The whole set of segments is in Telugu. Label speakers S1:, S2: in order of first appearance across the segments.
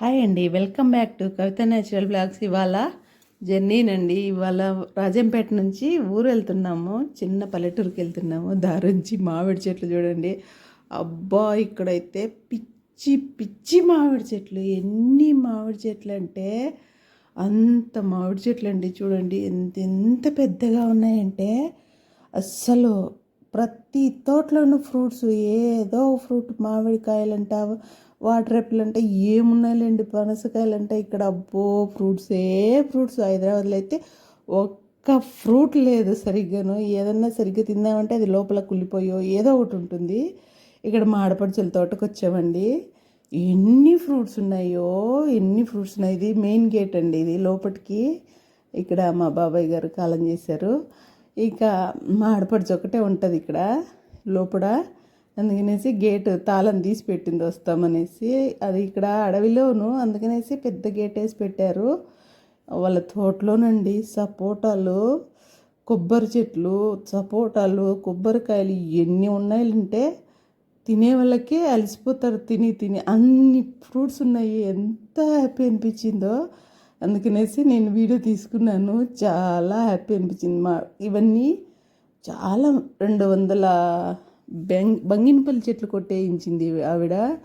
S1: హాయ్ అండి. Welcome back to Kavitha natural blogs. ఇవాళ జర్నీనండి. ఇవాళ రాజంపేట నుంచి ఊరు వెళ్తున్నాము చిన్న పల్లెటూరుకి వెళ్తున్నాము. దారుంచి మామిడి చెట్లు చూడండి. అబ్బా ఇక్కడైతే పిచ్చి పిచ్చి మామిడి చెట్లు. ఎన్ని మామిడి చెట్లు అంటే అంత మామిడి చెట్లు అండి. చూడండి ఎంత ఎంత పెద్దగా ఉన్నాయంటే అస్సలు ప్రతి తోటలోనూ ఫ్రూట్స్ ఏదో ఫ్రూట్ మామిడికాయలు అంటావు వాటర్ యాపిల్ అంటే ఏమున్నాయిలేండి పనసకాయలు అంటే ఇక్కడ అబ్బో ఫ్రూట్స్ ఏ ఫ్రూట్స్. హైదరాబాద్లో అయితే ఒక్క ఫ్రూట్ లేదు సరిగ్గాను. ఏదన్నా సరిగ్గా తిందామంటే అది లోపల కుళ్ళిపోయో ఏదో ఒకటి ఉంటుంది. ఇక్కడ మా ఆడపడుచుల తోటకు వచ్చామండి ఎన్ని ఫ్రూట్స్ ఉన్నాయో ఎన్ని ఫ్రూట్స్ ఉన్నాయి. ఇది మెయిన్ గేట్ అండి ఇది లోపలికి ఇక్కడ మా బాబాయ్ గారు కాలం చేశారు. ఇక మా ఆడపడుచు ఒకటే ఉంటుంది ఇక్కడ లోపల. అందుకనేసి గేట్ తాళం తీసి పెట్టింది వస్తామనేసి. అది ఇక్కడ అడవిలోను అందుకనేసి పెద్ద గేట్ వేసి పెట్టారు. వాళ్ళ తోటలోనండి సపోటాలు కొబ్బరి చెట్లు సపోటాలు కొబ్బరికాయలు ఎన్ని ఉన్నాయంటే తినే వాళ్ళకి అలసిపోతారు తిని తిని. అన్ని ఫ్రూట్స్ ఉన్నాయి. ఎంత హ్యాపీ అనిపించిందో. అందుకనేసి నేను వీడియో తీసుకున్నాను. చాలా హ్యాపీ అనిపించింది. మా ఇవన్నీ చాలా రెండు వందల బెంగ్ బంగినపల్లి చెట్లు కొట్టేయించింది ఆవిడ.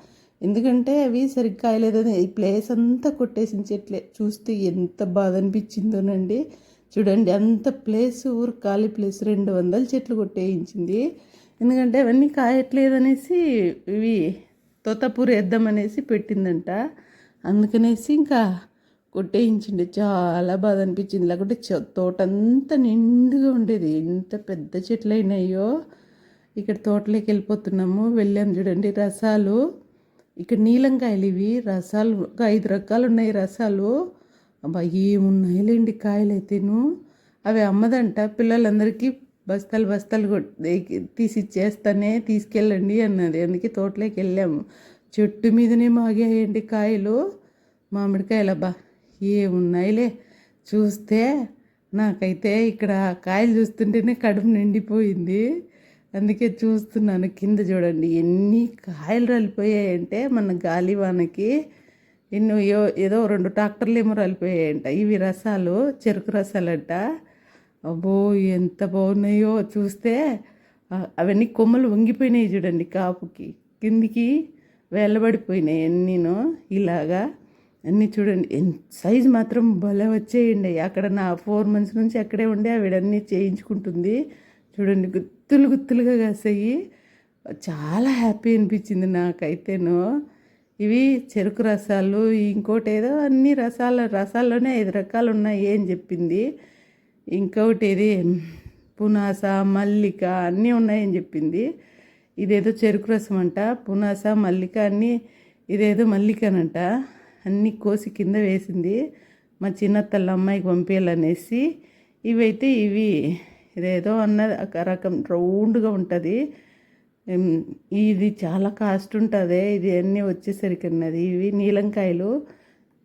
S1: ఎందుకంటే అవి సరిగ్గా కాయలేదని ఈ ప్లేస్ అంతా కొట్టేసిన చెట్లే. చూస్తే ఎంత బాధ అనిపించిందోనండి. చూడండి అంత ప్లేస్ ఊరు ఖాళీ ప్లేస్ రెండు వందల చెట్లు కొట్టేయించింది. ఎందుకంటే అవన్నీ కాయట్లేదనేసి ఇవి తోతపూర వేద్దామనేసి పెట్టిందంట. అందుకనేసి ఇంకా కొట్టేయించిండే. చాలా బాధ అనిపించింది లేకుంటే తోటంతా నిండుగా ఉండేది. ఎంత పెద్ద చెట్లు అయినాయో ఇక్కడ తోటలోకి వెళ్ళిపోతున్నాము. వెళ్ళాం చూడండి రసాలు. ఇక్కడ నీలంకాయలు ఇవి. రసాలు ఒక ఐదు రకాలు ఉన్నాయి రసాలు. అబ్బా ఏమున్నాయిలేండి కాయలు అయితేను అవి అమ్మదంట. పిల్లలందరికీ బస్తాలు బస్తాలు తీసి ఇచ్చేస్తానే తీసుకెళ్ళండి అన్నది. అందుకే తోటలోకి వెళ్ళాము. చెట్టు మీదనే మాగాయండి కాయలు. మామిడికాయలు అబ్బా ఏమున్నాయిలే? చూస్తే నాకైతే ఇక్కడ కాయలు చూస్తుంటేనే కడుపు నిండిపోయింది. అందుకే చూస్తున్నాను కింద చూడండి ఎన్ని కాయలు రాలిపోయాయంటే మన గాలివానకి ఎన్నో ఏదో రెండు ట్రాక్టర్లు ఏమో రాలిపోయాయంట. ఇవి రసాలు చెరుకు రసాలంట. అబ్బో ఎంత బాగున్నాయో చూస్తే అవన్నీ కొమ్మలు వంగిపోయినాయి చూడండి కాపుకి. కిందికి వెళ్ళబడిపోయినాయి ఎన్నీను ఇలాగా. అన్నీ చూడండి. సైజ్ మాత్రం భలే వచ్చేయండి. అక్కడ నా ఫోర్ మంత్స్ నుంచి అక్కడే ఉండే ఆవిడన్నీ చేయించుకుంటుంది. చూడండి గుత్తులు గుత్తులుగా కాసాయి. చాలా హ్యాపీ అనిపించింది నాకైతేను. ఇవి చెరుకు రసాలు ఇంకోటి ఏదో అన్ని రసాల రసాల్లోనే ఐదు రకాలు ఉన్నాయి అని చెప్పింది. ఇంకొకటి ఇది పునాస మల్లిక అన్నీ ఉన్నాయని చెప్పింది. ఇదేదో చెరుకు రసం అంట పునాస మల్లిక అన్నీ ఇదేదో మల్లికనంట. అన్నీ కోసి కింద వేసింది. మా చిన్నత్తళ్ళ అమ్మాయికి పంపించాలనేసి ఇవైతే ఇవి ఇదేదో అన్నది ఒక రకం రౌండ్గా ఉంటుంది. ఇది చాలా కాస్ట్ ఉంటుంది. ఇది అన్నీ వచ్చేసరికి అన్నది. ఇవి నీలంకాయలు.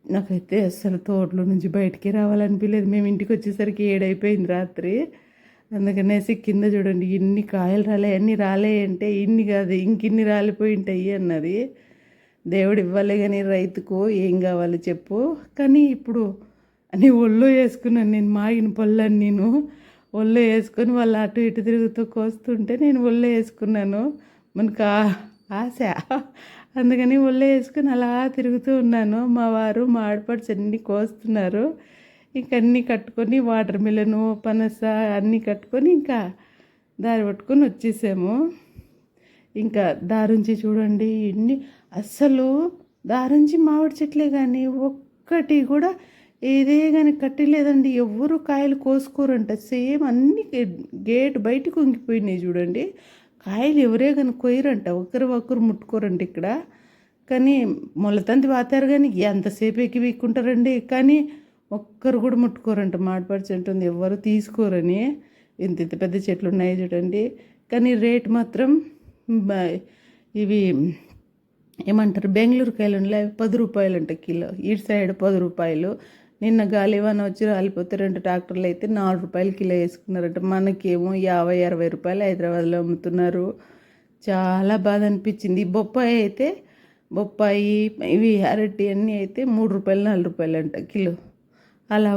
S1: నాకైతే అసలు తోటలో నుంచి బయటికి రావాలనిపించలేదు మేము ఇంటికి వచ్చేసరికి ఏడైపోయింది రాత్రి. అందుకనేసి కింద చూడండి ఇన్ని కాయలు రాలే అన్నీ రాలే అంటే ఇన్ని కాదు ఇంకిన్ని రాలిపోయి ఉంటాయి అన్నది. దేవుడు ఇవ్వాలి కానీ రైతుకు ఏం కావాలి చెప్పు. కానీ ఇప్పుడు అని ఒళ్ళో వేసుకున్నాను నేను మాగిన పళ్ళని నేను ఒళ్ళో వేసుకొని వాళ్ళు అటు ఇటు తిరుగుతూ కోస్తుంటే నేను ఒళ్ళో వేసుకున్నాను. మనకు ఆశ. అందుకని ఒళ్ళో వేసుకొని అలా తిరుగుతూ ఉన్నాను. మా వారు మా ఆడపడుచు అన్నీ కోస్తున్నారు. ఇంక అన్నీ కట్టుకొని వాటర్ మిలను పనస అన్నీ కట్టుకొని ఇంకా దారి పట్టుకొని వచ్చేసాము. ఇంకా దారుంచి చూడండి ఇన్ని అస్సలు దారుంచి మామిడి చెట్లే కానీ ఒక్కటి కూడా ఏదే కానీ కట్టలేదండి. ఎవరు కాయలు కోసుకోరంట. సేమ్ అన్ని గేట్ బయటకు వంగిపోయినాయి చూడండి. కాయలు ఎవరే కానీ కొయ్యరంట. ఒకరు ఒకరు ముట్టుకోరండి ఇక్కడ. కానీ మొలతంతి వాతారు కానీ ఎంతసేపు ఎక్కి వీక్కుంటారండి. కానీ ఒక్కరు కూడా ముట్టుకోరంట. మాడపడిచి ఉంటుంది ఎవరు తీసుకోరని. ఇంత ఇంత పెద్ద చెట్లు ఉన్నాయి చూడండి. కానీ రేట్ మాత్రం ఇవి ఏమంటారు? బెంగళూరు కాయలు ఉన్నాయి పది రూపాయలు అంట కిలో. ఇటు సైడ్ పది రూపాయలు. నిన్న గాలివాన వచ్చి రాలిపోతే రెండు ట్రాక్టర్లు అయితే నాలుగు రూపాయలు కిలో వేసుకున్నారంట. మనకేమో యాభై అరవై రూపాయలు హైదరాబాద్లో అమ్ముతున్నారు. చాలా బాధ అనిపించింది. బొప్పాయి అయితే బొప్పాయి ఇవి అరటి అన్నీ అయితే మూడు రూపాయలు నాలుగు రూపాయలు అంట కిలో. అలా